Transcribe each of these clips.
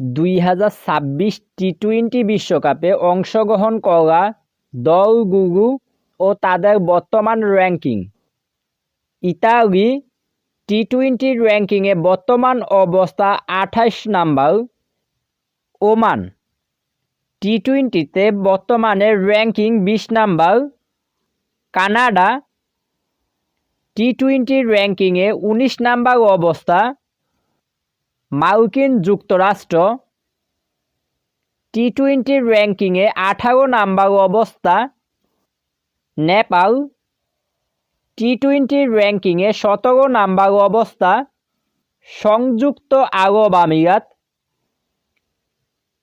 দুই হাজার ছাব্বিশ টি টোয়েন্টি বিশ্বকাপে অংশগ্রহণ করা দলগুলো ও তাদের বর্তমান র্যাঙ্কিং। ইতালি টি টোয়েন্টি র্যাঙ্কিংয়ে বর্তমান অবস্থা আঠাশ নাম্বার। ওমান টি টোয়েন্টিতে বর্তমানে র্যাঙ্কিং বিশ নাম্বার। কানাডা টি টোয়েন্টি র্যাঙ্কিংয়ে উনিশ নাম্বার অবস্থা। মার্কিন যুক্তরাষ্ট্র টি টোয়েন্টি র্যাঙ্কিংয়ে আঠারো নাম্বার অবস্থা। নেপাল টি টোয়েন্টি র্যাঙ্কিংয়ে সতেরো নাম্বার অবস্থা। সংযুক্ত আরব আমিরাত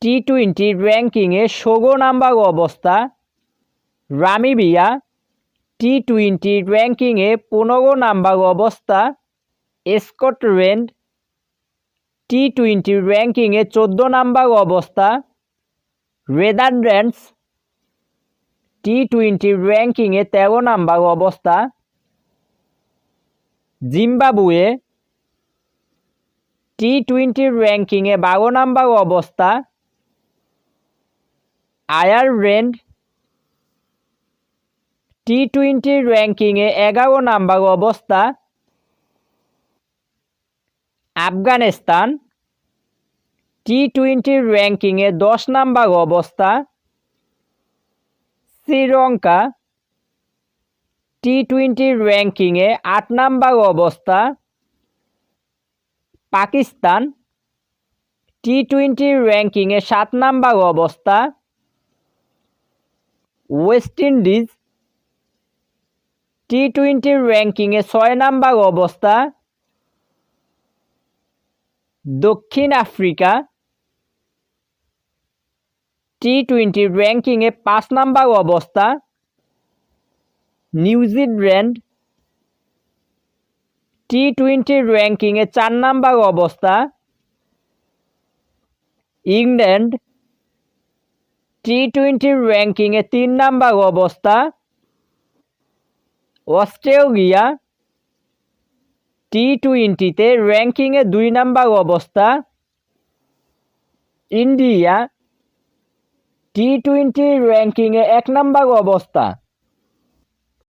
টি টোয়েন্টি র্যাঙ্কিংয়ে ষোলো নাম্বার অবস্থা। রামিবিয়া টি টোয়েন্টি র্যাঙ্কিংয়ে পনেরো নাম্বার অবস্থা। স্কটল্যান্ড টি টোয়েন্টি র্যাঙ্কিংয়ে চোদ্দ নাম্বার অবস্থা। নেদারল্যান্ডস টি টোয়েন্টি র্যাঙ্কিংয়ে তেরো নাম্বার অবস্থা। জিম্বাবুয়ে টি টোয়েন্টি র্যাঙ্কিংয়ে বারো নাম্বার অবস্থা। আয়ারল্যান্ড টি টোয়েন্টি র্যাঙ্কিংয়ে এগারো নাম্বার অবস্থা। আফগানিস্তান টি টোয়েন্টি র্যাঙ্কিংয়ে দশ নাম্বার অবস্থা। শ্রীলঙ্কা টি টোয়েন্টি র্যাঙ্কিংয়ে আট নাম্বার অবস্থা। পাকিস্তান টি টোয়েন্টি র্যাঙ্কিংয়ে সাত নাম্বার অবস্থা। ওয়েস্ট ইন্ডিজ টি টোয়েন্টি র্যাঙ্কিংয়ে ছয় নাম্বার অবস্থা। দক্ষিণ আফ্রিকা টি টোয়েন্টি র্যাঙ্কিংয়ে পাঁচ নাম্বার অবস্থা। নিউজিল্যান্ড টি টোয়েন্টি র্যাঙ্কিংয়ে চার নাম্বার অবস্থা। ইংল্যান্ড টি টোয়েন্টি র্যাঙ্কিংয়ে তিন নাম্বার অবস্থা। অস্ট্রেলিয়া টি টোয়েন্টিতে র্যাঙ্কিংয়ে দুই নাম্বার অবস্থা। ইন্ডিয়া টি টোয়েন্টি র্যাঙ্কিংয়ে এক নাম্বার অবস্থা।